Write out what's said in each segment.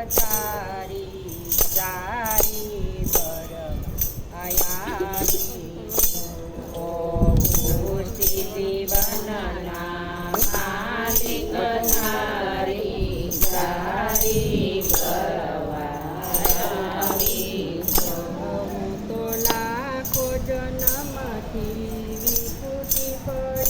તારી સારી પર આયાની વનના માલિક તારી સારી પરવાની તો લાખો જન્મથી વિકૃતિ પર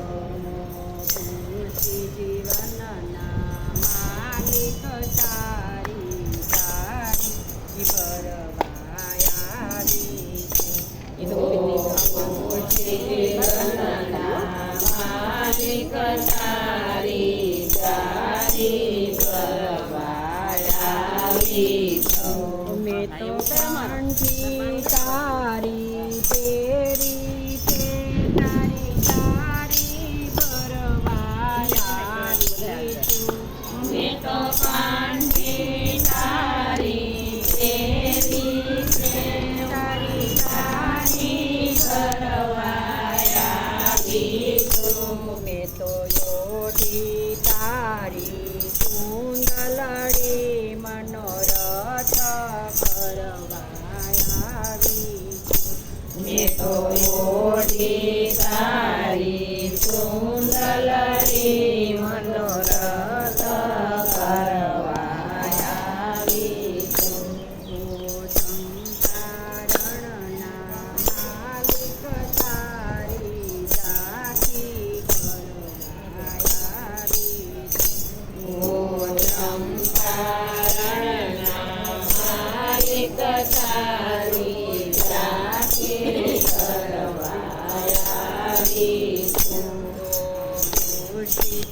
જી તારી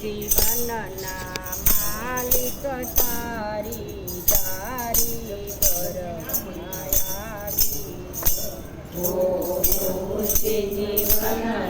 જીવનના માલિક તારી તારી પરમાયા જીવન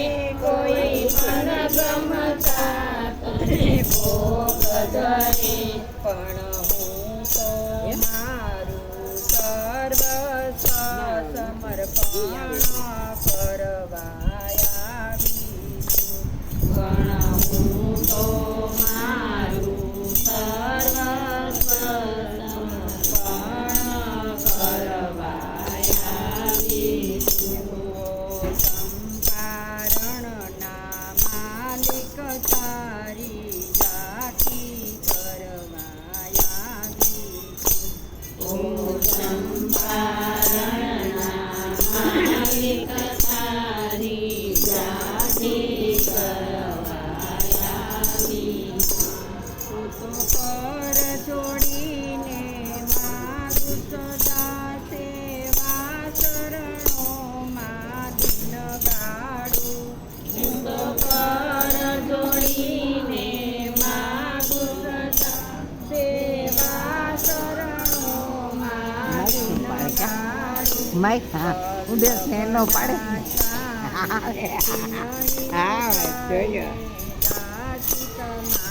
પણ હું તો મારું સર્વ સમર્પણ કરવાયા આવી છું. માય હા ઉદેશ ને